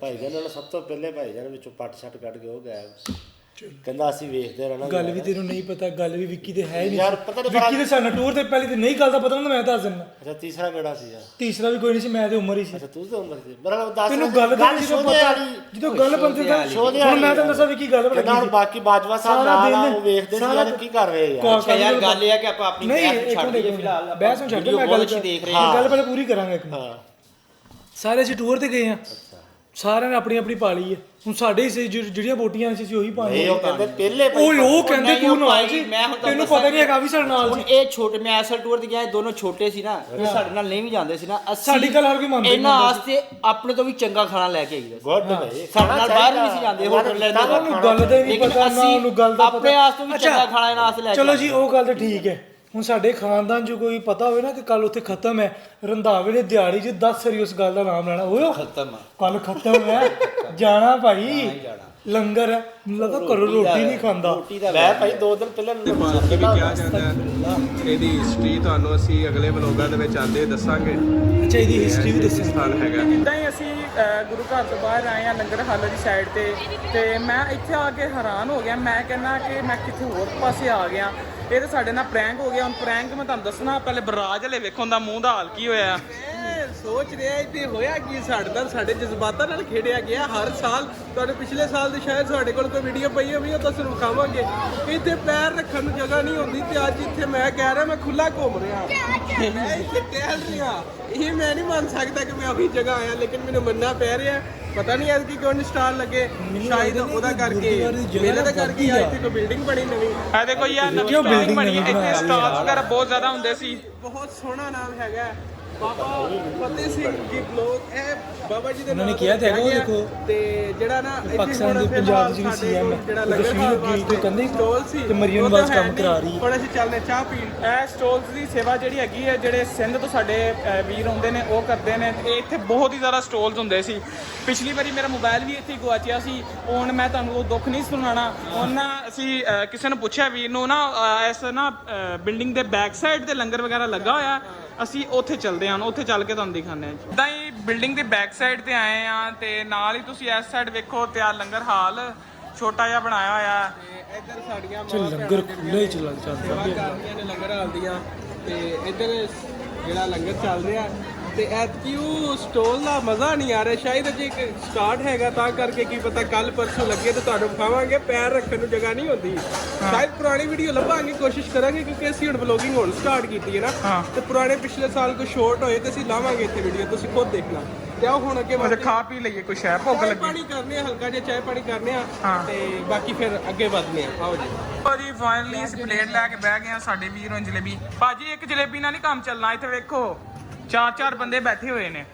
ਭਾਈ ਜਾਨ ਨਾਲ ਸਭ ਤੋਂ ਪਹਿਲੇ ਭਾਈ ਜਾਨ ਵਿੱਚੋਂ ਪੱਟ ਛੱਟ ਕੱਢ ਕੇ ਉਹ ਗਿਆ ਕਹਿੰਦਾ ਅਸੀਂ ਵੇਖਦੇ ਰਹਿਣਾ ਗੱਲ ਵੀ ਤੈਨੂੰ ਨਹੀਂ ਪਤਾ ਗੱਲ ਵੀ ਵਿੱਕੀ ਤੇ ਹੈ ਹੀ ਨਹੀਂ। ਯਾਰ ਪਤਾ ਨਹੀਂ ਵਿੱਕੀ ਦੇ ਸਾਨੂੰ ਟੂਰ ਤੇ ਪਹਿਲੀ ਤੇ ਨਹੀਂ ਗੱਲ ਦਾ ਪਤਾ ਹੁੰਦਾ ਮੈਂ ਦੱਸ ਦਿੰਦਾ। ਅੱਛਾ ਤੀਸਰਾ ਕਿਹੜਾ ਸੀ ਯਾਰ। ਤੀਸਰਾ ਵੀ ਕੋਈ ਨਹੀਂ ਸੀ ਮੈਂ ਤੇ ਉਮਰ ਹੀ ਸੀ। ਅੱਛਾ ਤੂੰ ਤਾਂ ਉਮਰ ਸੀ। ਮੇਰਾ ਦੱਸ ਤੈਨੂੰ ਗੱਲ ਤਾਂ ਜਦੋਂ ਪਤਾ ਵਾਲੀ। ਜਦੋਂ ਗੱਲ ਬੰਦੇ ਦਾ ਹੁਣ ਮੈਂ ਤੁਹਾਨੂੰ ਦੱਸਾਂ ਵੀ ਕੀ ਗੱਲ ਬਣੀ ਬਾਕੀ ਬਾਜਵਾ ਸਾਹਿਬ ਨਾਲ ਉਹ ਵੇਖਦੇ ਸੀ ਸਾਰਾ ਯਾਰ ਕੀ ਕਰ ਰਹੇ ਯਾਰ ਅੱਛਾ ਯਾਰ ਗੱਲ ਇਹ ਆ ਕਿ ਆਪਾਂ ਆਪਣੀ ਬਹਿਸ ਛੱਡ ਦਈਏ ਫਿਲਹਾਲ ਬਹਿਸ ਨੂੰ ਛੱਡ ਮੈਂ ਗੱਲ ਅੱਛੀ ਦੇਖ ਰਹੇ ਹਾਂ। ਹਾਂ ਗੱਲ ਪਹਿਲਾਂ ਪੂਰੀ ਕਰਾਂਗੇ ਇੱਕ ਮਿੰਟ। ਹਾਂ। ਸਾਰੇ ਅਸੀਂ ਟੂਰ ਤੇ ਗਏ ਆ ਸਾਰਿਆਂ ਨੇ ਆਪਣੀ ਆਪਣੀ ਪਾ ਲਈ ਹੈ। ਹੁਣ ਸਾਡੇ ਜਿਹੜੀ- ਜਿਹੜੀਆਂ ਬੋਟੀਆਂ ਸੀ ਅਸੀਂ ਉਹੀ ਇਹ ਪਾਣੀਆਂ ਉਹ ਕਹਿੰਦੇ ਪਹਿਲੇ ਉਹ ਕਹਿੰਦੇ ਨਹੀਂ, ਤੂੰ ਨਾਲ ਸੀ। ਮੈਂ ਹੁਣ ਤੈਨੂੰ ਪਤਾ ਨਹੀਂ ਹੈਗਾ ਵੀ ਸਾਡੇ ਨਾਲ ਹੁਣ ਸੀ। ਇਹ ਛੋਟੇ ਮੈਂ ਅਸਲ ਟੂਰ ਤੇ ਗਿਆ ਇਹ ਦੋਨੋਂ ਛੋਟੇ ਸੀ ਨਾ ਇਹ ਸਾਡੇ ਨਾਲ ਨਹੀਂ ਵੀ ਜਾਂਦੇ ਸੀ ਨਾ। ਅਸੀਂ ਸਾਡੀ ਗੱਲ ਹਰ ਕੋਈ ਮੰਨਦਾ ਹੀ ਇਹਨਾਂ ਮੰਨਦਾ ਵਾਸਤੇ ਆਪਣੇ ਤੋਂ ਵੀ ਚੰਗਾ ਖਾਣਾ ਲੈ ਕੇ ਆਈਦਾ ਸੀ ਗੁੱਡ ਭਾਈ। ਸਾਡੇ ਨਾਲ ਬਾਹਰ ਨਹੀਂ ਸੀ ਜਾਂਦੇ ਹੋਟਲ ਲੈਂਦੇ। ਉਹਨੂੰ ਗੱਲ ਦਾ ਹੀ ਨਹੀਂ ਪਤਾ ਨਾ ਉਹਨੂੰ ਗੱਲ ਦਾ ਪਤਾ। ਆਪਣੇ ਵਾਸਤੇ ਵੀ ਅੱਛਾ, ਚੰਗਾ ਖਾਣਾ ਇਹਨਾਂ ਵਾਸਤੇ ਲੈ ਕੇ ਚਲੋ। ਜੀ ਉਹ ਗੱਲ ਤਾਂ ਠੀਕ ਹੈ। ਹੁਣ ਸਾਡੇ ਖਾਨਦਾਨ 'ਚ ਕੋਈ ਪਤਾ ਹੋਵੇ ਨਾ ਕਿ ਕੱਲ ਉੱਥੇ ਖਤਮ ਹੈ ਰੰਧਾਵੇ ਨੇ ਦਿਹਾੜੀ 'ਚ 10 ਸਰੀ ਉਸ ਗੱਲ ਦਾ ਨਾਮ ਲੈਣਾ। ਓਏ ਖਤਮ ਆ। ਕੱਲ ਖਤਮ ਹੈ। ਜਾਣਾ ਭਾਈ। ਲੰਗਰ ਹੈ। ਲੱਗਾ ਘਰੋਂ ਰੋਟੀ ਨਹੀਂ ਖਾਂਦਾ। ਲੈ ਭਾਈ ਦੋ ਦਿਨ ਪਹਿਲਾਂ ਮਾਲਕੀ ਵੀ ਕਿਹਾ ਜਾਂਦਾ ਹੈ। ਇਹਦੀ ਹਿਸਟਰੀ ਤੁਹਾਨੂੰ ਅਸੀਂ ਅਗਲੇ ਵਲੋਗਾਂ ਦੇ ਵਿੱਚ ਆਂਦੇ ਦੱਸਾਂਗੇ। ਅੱਛਾ ਇਹਦੀ ਹਿਸਟਰੀ ਵੀ ਦੱਸੋ। ਸਥਾਨ ਹੈਗਾ। ਇਦਾਂ ਹੀ ਅਸੀਂ ਗੁਰੂ ਘਰ ਤੋਂ ਬਾਹਰ ਆਏ ਆ ਲੰਗਰ ਹਾਲ ਦੀ ਸਾਈਡ ਤੇ ਤੇ ਮੈਂ ਇੱਥੇ ਆ ਕੇ ਹੈਰਾਨ ਹੋ ਗਿਆ। ਮੈਂ ਕਹਿੰਦਾ ਕਿ ਮੈਂ ਕਿੱਥੇ ਹੋਰ ਪਾਸੇ ਆ ਗਿਆ। ਇਹ ਤਾਂ ਸਾਡੇ ਨਾਲ ਪ੍ਰੈਂਕ ਹੋ ਗਿਆ। ਹੁਣ ਪ੍ਰੈਂਕ ਮੈਂ ਤੁਹਾਨੂੰ ਦੱਸਣਾ ਪਹਿਲੇ ਬਰਾਜ ਹਲੇ ਵੇਖੋ ਦਾ ਮੂੰਹ ਦਾ ਹਾਲ ਕੀ ਹੋਇਆ। ਸੋਚ ਰਿਹਾ ਇੱਥੇ ਹੋਇਆ ਕੀ ਸਾਡੇ ਨਾਲ ਸਾਡੇ ਜਜ਼ਬਾਤਾਂ ਨਾਲ ਖੇਡਿਆ ਗਿਆ ਹਰ ਸਾਲ। ਤੁਹਾਡੇ ਪਿਛਲੇ ਸਾਲ ਦੀ ਸ਼ਾਇਦ ਸਾਡੇ ਕੋਲ ਕੋਈ ਵੀਡੀਓ ਪਈ ਹੋਵੇ ਉਹ ਤੁਹਾਨੂੰ ਵਿਖਾਵਾਂਗੇ ਇੱਥੇ ਪੈਰ ਰੱਖਣ ਨੂੰ ਜਗ੍ਹਾ ਨਹੀਂ ਹੁੰਦੀ ਤੇ ਅੱਜ ਇੱਥੇ ਮੈਂ ਕਹਿ ਰਿਹਾ ਮੈਂ ਖੁੱਲਾ ਘੁੰਮ ਰਿਹਾ। ਮੈਂ ਇੱਥੇ ਟਹਿਲ ਰਿਹਾ। ਇਹ ਮੈਂ ਨਹੀਂ ਮੰਨ ਸਕਦਾ ਕਿ ਮੈਂ ਉਹੀ ਜਗ੍ਹਾ ਆਇਆ ਲੇਕਿਨ ਮੈਨੂੰ ਮੰਨਣਾ ਪੈ ਰਿਹਾ ਪਤਾ ਨਹੀਂ ਐਤਕੀ ਕਿਉਂ ਨਹੀਂ ਸਟਾਰ ਲੱਗੇ ਸ਼ਾਇਦ ਉਹਦਾ ਕਰਕੇ ਮੇਰੇ ਦਾ ਕਰਕੇ ਆ। ਇੱਥੇ ਕੋਈ ਬਿਲਡਿੰਗ ਬਣੀ ਨਵੀਂ। ਆ ਦੇਖੋ ਯਾਰ ਨਵੀਂ ਬਿਲਡਿੰਗ ਬਣੀ ਇੱਥੇ ਸਟਾਲਸ ਵਗੈਰਾ ਬਹੁਤ ਜ਼ਿਆਦਾ ਹੁੰਦੇ ਸੀ। ਬਹੁਤ ਸੋਹਣਾ ਨਾਮ ਹੈਗਾ। ਹੈ। ਬਾਬਾ ਫਤਿਹ ਸਿੰਘ ਜੀ ਬਲੋਕ ਇਹ ਬਾਬਾ ਜੀ ਦੇ ਉਹਨਾਂ ਨੇ ਕਿਹਾ ਤਾਂ ਹੈਗਾ ਉਹ ਦੇਖੋ। ਤੇ ਜਿਹੜਾ ਨਾ ਇੱਥੇ ਪਾਕਿਸਤਾਨ ਦੇ ਪੰਜਾਬ ਦੀ ਜਿਹੜੀ ਹੈ, ਜਿਹੜਾ ਲੰਗਰ ਗਈ ਤੇ ਕਹਿੰਦੇ ਸਟੋਲ ਸੀ ਤੇ ਤਾਂ ਵਾਸ ਕੰਮ ਕਰਾ। ਰਹੀ ਹੈ। ਹੁਣ ਅਸੀਂ ਚੱਲਨੇ ਚਾਹ ਪੀਣ ਇਹ ਸਟੋਲਸ ਦੀ ਸੇਵਾ ਜਿਹੜੀ ਹੈਗੀ ਹੈ ਜਿਹੜੇ ਸਿੰਧ ਤੋਂ ਸਾਡੇ ਵੀਰ ਆਉਂਦੇ ਨੇ ਉਹ ਕਰਦੇ ਨੇ ਤੇ ਇੱਥੇ ਬਹੁਤ ਹੀ ਜ਼ਿਆਦਾ ਸਟੋਲਸ ਹੁੰਦੇ ਸੀ ਪਿਛਲੀ ਵਾਰੀ ਮੇਰਾ ਮੋਬਾਈਲ ਵੀ ਇੱਥੇ ਗਵਾਚਿਆ ਸੀ ਹੁਣ ਮੈਂ ਤੁਹਾਨੂੰ ਉਹ ਦੁੱਖ ਨਹੀਂ ਸੁਣਾਣਾ ਹੁਣ ਨਾ ਅਸੀਂ ਕਿਸੇ ਨੂੰ ਪੁੱਛਿਆ ਵੀਰ ਨੂੰ ਨਾ ਇਸ ਨਾ ਬਿਲਡਿੰਗ ਦੇ ਬੈਕ ਸਾਈਡ ਤੇ ਲੰਗਰ ਵਗੈਰਾ ਲੱਗਾ ਹੋਇਆ ਅਸੀਂ ਉੱਥੇ ਚੱਲਦੇ ਹਾਂ ਉੱਥੇ ਚੱਲ ਕੇ ਤੁਹਾਨੂੰ ਦਿਖਾਉਂਦੇ ਹਾਂ ਇਦਾਂ ਹੀ ਬਿਲਡਿੰਗ ਦੇ ਬੈਕ ਸਾਈਡ ਤੇ ਆਏ ਆ ਤੇ ਨਾਲ ਹੀ ਤੁਸੀਂ ਇਸ ਸਾਈਡ ਵੇਖੋ ਤੇ ਆ ਲੰਗਰ ਹਾਲ ਛੋਟਾ ਜਿਹਾ ਬਣਾਇਆ ਹੋਇਆ। ਤੇ ਇੱਧਰ ਸਾਡੀਆਂ ਚੱਲ ਲੰਗਰ ਖੁੱਲਾ ਕਰ ਰਹੀਆਂ ਨੇ ਲੰਗਰ ਹਾਲ ਦੀਆਂ ਤੇ ਇੱਧਰ ਜਿਹੜਾ ਲੰਗਰ ਚੱਲ ਰਿਹਾ ਤੇ ਐਤਕੀ ਉਹ ਸਟੋਲ ਦਾ ਮਜ਼ਾ ਨਹੀਂ ਆ ਰਿਹਾ। ਸ਼ਾਇਦ ਅਜੇ ਇੱਕ ਸਟਾਰਟ ਹੈਗਾ ਤਾਂ ਕਰਕੇ ਕੀ ਪਤਾ ਕੱਲ ਪਰਸੋਂ ਲੱਗੇ ਤੇ ਤੁਹਾਨੂੰ ਖਾਵਾਂਗੇ ਪੈਰ ਰੱਖਣ ਨੂੰ ਜਗ੍ਹਾ ਨਹੀਂ ਹੁੰਦੀ। ਸ਼ਾਇਦ ਪੁਰਾਣੀ ਵੀਡੀਓ ਲੱਭਾਂਗੇ ਕੋਸ਼ਿਸ਼ ਕਰਾਂਗੇ ਕਿਉਂਕਿ ਅਸੀਂ ਹੁਣ ਵਲੋਗਿੰਗ ਹੁਣ ਸਟਾਰਟ ਕੀਤੀ ਹੈ ਨਾ। ਤੇ ਪੁਰਾਣੇ ਪਿਛਲੇ ਸਾਲ ਕੋਈ ਸ਼ੋਰਟ ਹੋਏ ਤੇ ਅਸੀਂ ਲਾਵਾਂਗੇ ਇੱਥੇ ਵੀਡੀਓ ਤੁਸੀਂ ਖੁਦ ਦੇਖਣਾ ਤੇ ਆਓ ਹੁਣ ਅੱਗੇ ਵਧਦੇ ਖਾ ਪੀ ਲਈਏ ਕੁਛ ਹੈ ਭੁੱਖ ਲੱਗੀ? ਪਾਣੀ ਕਰਨੇ ਆ ਹਲਕਾ ਜਿਹਾ ਚਾਹ ਪਾਣੀ ਕਰਨੇ ਆ ਤੇ ਬਾਕੀ ਫਿਰ ਅੱਗੇ ਵਧਨੇ ਆ। ਆਓ ਜੀ। ਭਾਜੀ ਫਾਈਨਲੀ ਪਲੇਟ ਲੈ ਕੇ ਬਹਿ ਗਏ ਆ ਸਾਡੇ ਵੀਰ ਹੁਣ ਜਲੇਬੀ। ਭਾਜੀ ਇੱਕ ਜਲੇਬੀ ਨਾਲ ਨਹੀਂ ਕੰਮ ਚੱਲਣਾ ਇੱਥੇ ਵੇਖੋ। ਚਾਰ ਚਾਰ ਬੰਦੇ ਬੈਠੇ ਹੋਏ ਨੇ।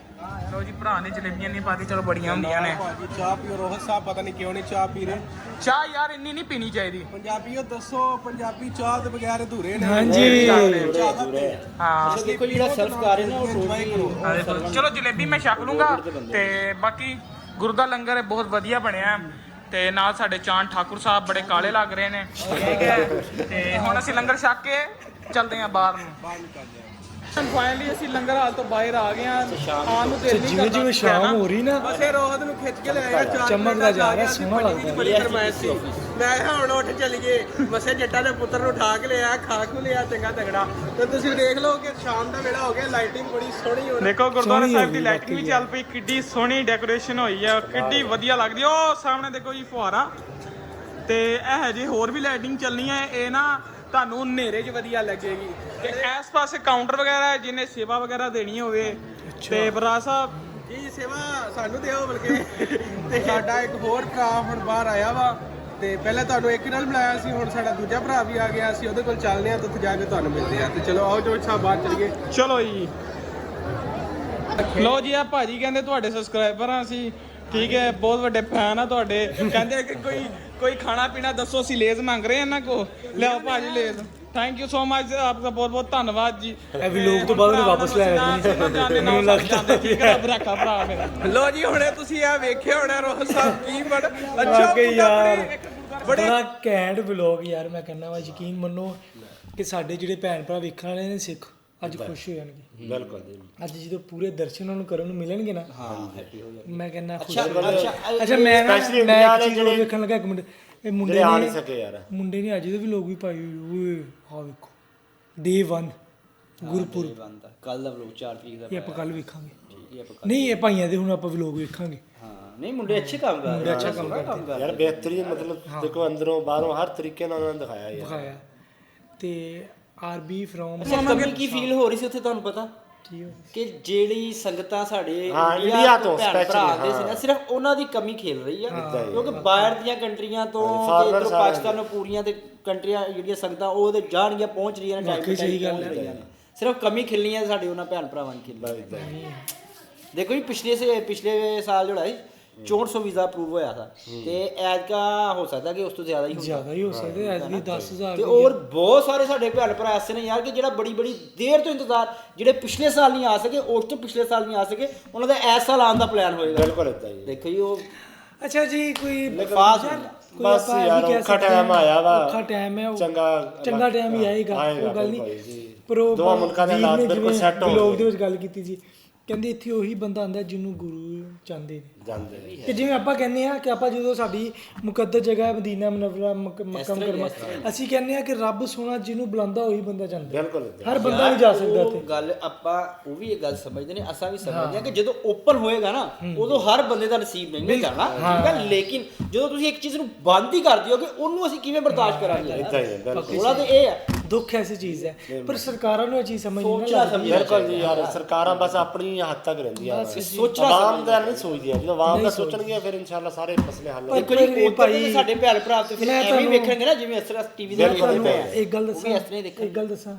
ਲੋ ਜੀ ਭਰਾ ਨੇ ਜਲੇਬੀਆਂ ਨਹੀਂ ਪਾਤੀ ਚਲੋ ਬੜੀਆਂ ਹੁੰਦੀਆਂ ਨੇ। ਭਾਜੀ ਚਾਹ ਪੀਓ ਰੋਹਤ ਸਾਹਿਬ ਪਤਾ ਨਹੀਂ ਕਿਉਂ ਨਹੀਂ ਚਾਹ ਪੀ ਰਹੇ। ਚਾਹ ਯਾਰ ਇੰਨੀ ਨਹੀਂ ਪੀਣੀ ਚਾਹੀਦੀ। ਪੰਜਾਬੀਓ ਦੱਸੋ ਪੰਜਾਬੀ ਚਾਹ ਦੇ ਬਗੈਰ ਅਧੂਰੇ ਨੇ। ਹਾਂਜੀ। ਹਾਂ। ਦੇਖੋ ਜਿਹੜਾ ਸੈਲਫ ਕਰ ਰਹੇ ਨਾ ਉਹ ਇੰਜੋਏ ਕਰੋ। ਆ ਦੇਖੋ, ਚਲੋ ਜਲੇਬੀ ਮੈਂ ਛਕ ਲੂੰਗਾ ਤੇ ਬਾਕੀ ਗੁਰੂ ਦਾ ਲੰਗਰ ਬਹੁਤ ਵਧੀਆ ਬਣਿਆ। ਤੇ ਨਾਲ ਸਾਡੇ ਚਾਂਦ ਠਾਕੁਰ ਸਾਹਿਬ ਬੜੇ ਕਾਲੇ ਲੱਗ ਰਹੇ ਨੇ। ਠੀਕ ਹੈ। ਤੇ ਹੁਣ ਅਸੀਂ ਲੰਗਰ ਛਕ ਕੇ ਚੱਲਦੇ ਹਾਂ ਬਾਹਰ ਨੂੰ। ਫਾਈਨਲੀ ਅਸੀਂ ਲੰਗਰ ਹਾਲ ਤੋਂ ਬਾਹਰ ਆ ਗਏ ਹਾਂ। ਆਉਣ ਨੂੰ ਦਿਲ ਨਹੀਂ ਜਿਵੇਂ ਜਿਵੇਂ ਸ਼ਾਮ ਹੋ ਰਹੀ ਨਾ ਬਸ ਇਹ ਰੋਹਤ ਨੂੰ ਖਿੱਚ ਕੇ ਲੈ ਆਇਆ ਚਾਰ ਚਮਕਦਾ ਜਾ ਰਿਹਾ ਸੋਹਣਾ ਲੱਗਦਾ। ਬੜੀ ਫਰਮਾਇਸ਼ ਸੀ। ਮੈਂ ਕਿਹਾ ਹੁਣ ਉੱਠ ਚੱਲੀਏ। ਮਸੇ ਜੱਟਾਂ ਦੇ ਪੁੱਤਰ ਨੂੰ ਉਠਾ ਕੇ ਲਿਆ ਖਾ ਖੂ ਲਿਆ ਚੰਗਾ ਤਗੜਾ। ਤੇ ਤੁਸੀਂ ਦੇਖ ਲਓ ਕਿ ਸ਼ਾਮ ਦਾ ਵੇਲਾ ਹੋ ਗਿਆ ਲਾਈਟਿੰਗ ਬੜੀ ਸੋਹਣੀ ਹੋ ਰਹੀ ਦੇਖੋ ਗੁਰਦੁਆਰਾ ਸਾਹਿਬ ਦੀ ਲਾਈਟਿੰਗ ਵੀ ਚੱਲ ਪਈ ਕਿੱਡੀ ਸੋਹਣੀ ਡੈਕੋਰੇਸ਼ਨ ਹੋਈ ਆ ਕਿੱਡੀ ਵਧੀਆ ਲੱਗਦੀ। ਉਹ ਸਾਹਮਣੇ ਦੇਖੋ ਜੀ ਫੁਹਾਰਾ। ਤੇ ਇਹ ਜੇ ਹੋਰ ਵੀ ਲਾਈਟਿੰਗ ਚੱਲਣੀ ਹੈ ਇਹ ਨਾ ਤੁਹਾਨੂੰ ਹਨੇਰੇ 'ਚ ਵਧੀਆ ਲੱਗੇਗੀ। ਤੇ ਇਸ ਪਾਸੇ ਕਾਊਂਟਰ ਵਗੈਰਾ ਹੈ ਸੇਵਾ ਵਗੈਰਾ ਦੇਣੀ ਹੋਵੇ। ਤੇ ਬਰਾ ਸਾਹਿਬ ਜੀ ਸੇਵਾ ਸਾਨੂੰ ਦਿਓ ਬਲਕਿ। ਤੇ ਸਾਡਾ ਇੱਕ ਹੋਰ ਭਰਾ ਹੁਣ ਬਾਹਰ ਆਇਆ ਵਾ। ਤੇ ਪਹਿਲਾਂ ਤੁਹਾਨੂੰ ਇੱਕ ਨਾਲ ਮਿਲਾਇਆ ਸੀ ਹੁਣ ਸਾਡਾ ਦੂਜਾ ਭਰਾ ਵੀ ਆ ਗਿਆ। ਅਸੀਂ ਉਹਦੇ ਕੋਲ ਚੱਲਦੇ ਆ ਤੇ ਉੱਥੇ ਜਾ ਕੇ ਤੁਹਾਨੂੰ ਮਿਲਦੇ ਆ ਤੇ ਚਲੋ ਆਓ ਜੋਤ ਸਾਹਿਬ ਬਾਹਰ ਚਲੀਏ। ਚਲੋ ਜੀ। ਲੋ ਜੀ ਆ ਭਾਜੀ ਕਹਿੰਦੇ ਤੁਹਾਡੇ ਸਬਸਕ੍ਰਾਈਬਰ ਆ ਅਸੀਂ। ਠੀਕ ਹੈ ਬਹੁਤ ਵੱਡੇ ਫੈਨ ਆ ਤੁਹਾਡੇ। ਕਹਿੰਦੇ ਕਿ ਕੋਈ ਕੋਈ ਖਾਣਾ ਪੀਣਾ ਦੱਸੋ ਅਸੀਂ ਲੇਜ਼ ਮੰਗ ਰਹੇ ਆ ਇਹਨਾਂ ਕੋ ਲਿਆਓ ਭਾਜੀ Lay's. Thank you so much ਆਪਦਾ ਬਹੁਤ ਬਹੁਤ ਧੰਨਵਾਦ ਜੀ। ਇਹ vlog ਤੋਂ ਬਾਅਦ ਵਾਪਸ ਲੈ ਆਉਣੀ। ਮੈਨੂੰ ਲੱਗਦਾ। ਠੀਕ ਹੈ ਰੱਬ ਰੱਖਾ ਭਰਾ ਮੇਰਾ। ਲੋ ਜੀ ਹੁਣੇ ਤੁਸੀਂ ਆ ਵੇਖਿਆ ਹੋਣਾ ਰੋਹ ਸਾਹਿਬ ਕੀ ਬੜ ਅੱਛਾ ਯਾਰ। ਬੜੇ- ਘੈਂਟ ਵਲੌਗ ਯਾਰ ਮੈਂ ਕਹਿੰਦਾ ਵਾ ਯਕੀਨ ਮੰਨੋ ਕਿ ਸਾਡੇ ਜਿਹੜੇ ਭੈਣ ਭਰਾ ਵੇਖਣ ਵਾਲੇ ਨੇ ਸਿੱਖ ਅੱਜ ਖੁਸ਼ ਹੋ ਜਾਣਗੇ। ਬਿਲਕੁਲ ਜੀ ਅੱਜ ਜਦੋਂ ਪੂਰੇ ਦਰਸ਼ਨ ਉਹਨਾਂ ਨੂੰ ਕਰਨ ਨੂੰ ਮਿਲਣਗੇ ਨਾ ਹਾਂ ਹੈਪੀ ਹੋ ਗਿਆ ਮੈਂ ਕਹਿੰਦਾ ਖੁਸ਼ ਅੱਛਾ ਮੈਂ ਨਾ Especially ਮੈਂ ਇੰਡੀਆ ਇੱਕ ਵਾਲੇ ਚੀਜ਼ ਹੋਰ ਵੇਖਣ ਲੱਗਾ ਇੱਕ ਮਿੰਟ। ਇਹ ਮੁੰਡੇ ਜਿਹੜੇ ਆ ਨਹੀਂ ਸਕੇ ਯਾਰ। ਮੁੰਡੇ ਨੇ ਅੱਜ ਦੇ ਵੀ ਲੋਕ ਵੀ ਪਾਈ ਹੋਈ ਓਏ ਆ ਵੇਖੋ। ਡੇ 1 ਗੁਰਪੁਰਬ। ਬੰਦਾ ਕੱਲ ਦਾ ਵਲੋਗ 4 ਤਰੀਕ ਦਾ ਇਹ ਆਪਾਂ ਕੱਲ ਵੇਖਾਂਗੇ। ਇਹ ਆਪਾਂ ਨਹੀਂ ਇਹ ਭਾਈਆਂ ਦੇ ਹੁਣ ਆਪਾਂ ਵਲੌਗ ਵੇਖਾਂਗੇ। ਹਾਂ ਨਹੀਂ ਮੁੰਡੇ ਅੱਛੇ ਕੰਮ ਕਰ ਰਹੇ ਅੱਛਾ ਕੰਮ ਕਰ ਯਾਰ ਬਿਹਤਰੀਨ ਮਤਲਬ ਦੇਖੋ ਅੰਦਰੋਂ ਬਾਹਰੋਂ ਹਰ ਤਰੀਕੇ ਨਾਲ ਉਹਨਾਂ ਨੇ ਦਿਖਾਇਆ ਯਾਰ। ਦਿਖਾਇਆ। ਤੇ ਆਰਬੀ ਫਰੋਮ ਅੱਛਾ ਕਮੀ ਕੀ ਫੀਲ ਹੋ ਰਹੀ ਸੀ ਉੱਥੇ ਤੁਹਾਨੂੰ ਪਤਾ? ਕੀ ਜਿਹੜੀ ਸੰਗਤਾਂ ਸਾਡੇ ਹਾਂ, ਇੰਡੀਆ ਤੋਂ ਭੈਣ specially, ਭਰਾ ਆਉਂਦੇ ਸੀ ਨਾ ਹਾਂ। ਸਿਰਫ ਉਹਨਾਂ ਦੀ ਕਮੀ ਖੇਲ ਰਹੀ ਆ। ਕਿਉਂਕਿ ਬਾਹਰ ਦੀਆਂ ਕੰਟਰੀਆਂ ਤੋਂ ਤੇ ਇੱਧਰੋਂ ਆ ਰਹੇ ਪਾਕਿਸਤਾਨ ਨੂੰ ਪੂਰੀਆਂ ਤੇ ਕੰਟਰੀਆਂ ਜਿਹੜੀਆਂ ਸੰਗਤਾਂ ਉਹ ਤੇ ਜਾਣਗੀਆਂ ਪਹੁੰਚ ਰਹੀਆਂ ਨੇ ਵਾਕਈ ਸਹੀ ਗੱਲ ਹੈ। ਸਿਰਫ ਕਮੀ ਖੇਲਣੀ ਹੈ ਸਾਡੇ ਉਹਨਾਂ ਭੈਣ ਭਰਾਵਾਂ ਨੇ ਦੇਖੋ ਜੀ ਪਿਛਲੇ ਸੇ ਪਿਛਲੇ ਸਾਲ ਜਿਹੜਾ ਸੀ 6400 ਵੀਜ਼ਾ ਅਪਰੂਵ ਹੋਇਆ ਸੀ ਤੇ ਐਤਕਾ ਹੋ ਸਕਦਾ ਕਿ ਉਸ ਤੋਂ ਜ਼ਿਆਦਾ ਹੀ ਹੋ ਜ਼ਿਆਦਾ ਹੀ ਹੋ ਸਕਦੇ ਐਸ ਵੀ 10000 ਤੇ ਹੋਰ ਬਹੁਤ ਸਾਰੇ ਸਾਡੇ ਭੈਣ ਭਰਾ ਐਸੇ ਨੇ ਯਾਰ ਕਿ ਜਿਹੜਾ ਬੜੀ ਬੜੀ ਦੇਰ ਤੋਂ ਇੰਤਜ਼ਾਰ ਜਿਹੜੇ ਪਿਛਲੇ ਸਾਲ ਨਹੀਂ ਆ ਸਕੇ ਉਸ ਤੋਂ ਪਿਛਲੇ ਸਾਲ ਨਹੀਂ ਆ ਸਕੇ ਉਹਨਾਂ ਦਾ ਇਸ ਸਾਲ ਆਉਣ ਦਾ ਪਲਾਨ ਹੋਏਗਾ ਬਿਲਕੁਲ ਇਦਾਂ ਹੀ ਦੇਖੋ ਜੀ ਉਹ ਅੱਛਾ ਜੀ ਕੋਈ। ਕੋਈ ਬਸ ਯਾਰ ਔਖਾ ਟਾਈਮ ਹਾਂ, ਆਇਆ ਵਾ। ਔਖਾ ਟਾਈਮ ਹੈ ਉਹ ਚੰਗਾ ਚੰਗਾ ਟਾਈਮ ਹੀ ਆਏਗਾ ਉਹ ਗੱਲ ਨਹੀਂ। ਪਰ ਉਹ ਦੋਵਾਂ ਮੁਲਕਾਂ ਦੇ ਹਾਲਾਤ ਬਿਲਕੁਲ ਜਿਵੇਂ set ਹੋਣਗੇ। vlog ਦੇ ਵਿੱਚ ਗੱਲ ਕੀਤੀ ਸੀ ਕਹਿੰਦੇ ਇੱਥੇ ਉਹੀ ਬੰਦਾ ਆਂਦਾ ਜਿਹਨੂੰ ਗੁਰੂ ਚਾਹੁੰਦੇ ਨੇ। ਜਾਂਦੇ ਨੇ। ਕਿ ਜਿਵੇਂ ਆਪਾਂ ਕਹਿੰਦੇ ਆ ਕਿ ਆਪਾਂ ਜਦੋਂ ਸਾਡੀ ਮੁਕੱਦਸ ਜਗ੍ਹਾ ਹੈ ਮਦੀਨਾ ਮਨਵਰਾ ਮੱਕ- ਮੱਕਾ ਮੁਕਰਮਾ ਅਸੀਂ ਕਹਿੰਦੇ ਆ ਕਿ ਰੱਬ ਸੋਹਣਾ ਜਿਹਨੂੰ ਬੁਲਾਉਂਦਾ ਉਹੀ ਬੰਦਾ ਜਾਂਦਾ ਬਿਲਕੁਲ। ਹਰ ਬੰਦਾ ਨਹੀਂ ਜਾ ਸਕਦਾ ਉਹ ਉੱਥੇ ਗੱਲ ਆਪਾਂ ਉਹ ਵੀ ਇਹ ਗੱਲ ਸਮਝਦੇ ਨੇ ਅਸਾਂ ਵੀ ਸਮਝਦੇ ਹਾਂ ਕਿ ਜਦੋਂ ਓਪਨ ਹੋਏਗਾ ਨਾ ਉਦੋਂ ਹਰ ਬੰਦੇ ਦਾ ਨਸੀਬ ਨਹੀਂ ਨਾ ਜਾਣਾ। ਠੀਕ ਹੈ। ਲੇਕਿਨ ਜਦੋਂ ਤੁਸੀਂ ਇੱਕ ਚੀਜ਼ ਨੂੰ ਬੰਦ ਹੀ ਕਰ ਦਿਓਗੇ ਉਹਨੂੰ ਅਸੀਂ ਕਿਵੇਂ ਬਰਦਾਸ਼ਤ ਕਰਾਂਗੇ? ਥੋੜਾ ਤੇ ਇਹ ਹੈ। ਦੁੱਖ ਐਸੀ ਚੀਜ਼ ਹੈ। ਪਰ ਸਰਕਾਰਾਂ ਨੂੰ ਇਹ ਚੀਜ਼ ਸਮਝ ਨਹੀਂ ਸੋਚਣਾ ਸਮਝਣਾ ਬਿਲਕੁਲ ਜੀ ਯਾਰ ਸਰਕਾਰਾਂ ਬਸ ਆਪਣੀ ਹੱਦ ਤੱਕ ਰਹਿੰਦੀਆਂ ਸੋਚਣਾ ਆਵਾਮ ਦਾ ਨਹੀਂ ਸੋਚਦੀਆਂ ਜਦੋਂ ਆਵਾਮ ਦਾ ਸੋਚਣਗੇ ਫਿਰ ਇਨਸ਼ਾਅੱਲਾ ਸਾਰੇ ਮਸਲੇ ਹੱਲ ਹੋ ਦੇਖੋ ਜੀ ਪਰ ਇਹ ਉੱਧਰ ਦੇ ਭਾਈ- ਸਾਡੇ ਭੈਣ ਭਰਾ ਤੇ ਫਿਰ ਐਵੇਂ ਵੇਖਣਗੇ ਨਾ ਜਿਵੇਂ ਇਸ ਤਰ੍ਹਾਂ ਟੀਵੀ ਦੇ ਤੁਹਾਨੂੰ ਪਏ ਆ। ਇੱਕ ਗੱਲ ਦੱਸਾਂ। ਇੱਕ ਗੱਲ ਦੱਸਾਂ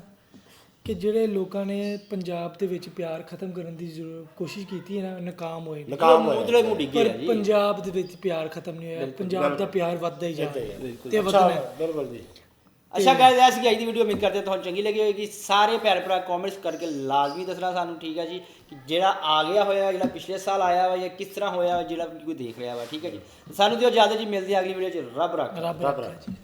ਕਿ ਜਿਹੜੇ ਲੋਕਾਂ ਨੇ ਪੰਜਾਬ ਦੇ ਵਿੱਚ ਪਿਆਰ ਖਤਮ ਕਰਨ ਦੀ ਕੋਸ਼ਿਸ਼ ਕੀਤੀ ਹੈ ਨਾ ਨਾਕਾਮ ਹੋਏ ਨਕਾਮ ਡਿੱਗੇ ਪਰ ਪੰਜਾਬ ਦੇ ਵਿੱਚ ਪਿਆਰ ਖਤਮ ਨਹੀਂ ਹੋਇਆ। ਪੰਜਾਬ ਦਾ ਪਿਆਰ ਵੱਧਦਾ ਹੀ ਜਾ ਰਿਹਾ ਤੇ ਵਧਣਾ। ਬਿਲਕੁਲ ਜੀ। ਅੱਛਾ ਗਾਇਜ਼ ਐਸੀ ਅੱਜ ਦੀ ਵੀਡੀਓ ਉਮੀਦ ਕਰਦੇ ਹਾਂ ਤੁਹਾਨੂੰ ਚੰਗੀ ਲੱਗੀ ਹੋਏਗੀ। ਸਾਰੇ ਭੈਣ ਭਰਾ ਕਮੈਂਟਸ ਕਰਕੇ ਲਾਜ਼ਮੀ ਦੱਸਣਾ ਸਾਨੂੰ ਠੀਕ ਹੈ ਜੀ? ਕਿ ਜਿਹੜਾ ਆ ਗਿਆ ਹੋਇਆ ਜਿਹੜਾ ਪਿਛਲੇ ਸਾਲ ਆਇਆ ਵਾ ਜਾਂ ਕਿਸ ਤਰ੍ਹਾਂ ਹੋਇਆ ਜਿਹੜਾ ਕੋਈ ਦੇਖ ਰਿਹਾ ਵਾ ਠੀਕ ਹੈ ਜੀ? ਸਾਨੂੰ ਦਿਓ ਇਜਾਜ਼ਤ ਜੀ ਮਿਲਦੇ ਹਾਂ ਅਗਲੀ ਵੀਡੀਓ 'ਚ। ਰੱਬ ਰੱਖ। ਰੱਬ ਰੱਖਾ। ਜੀ।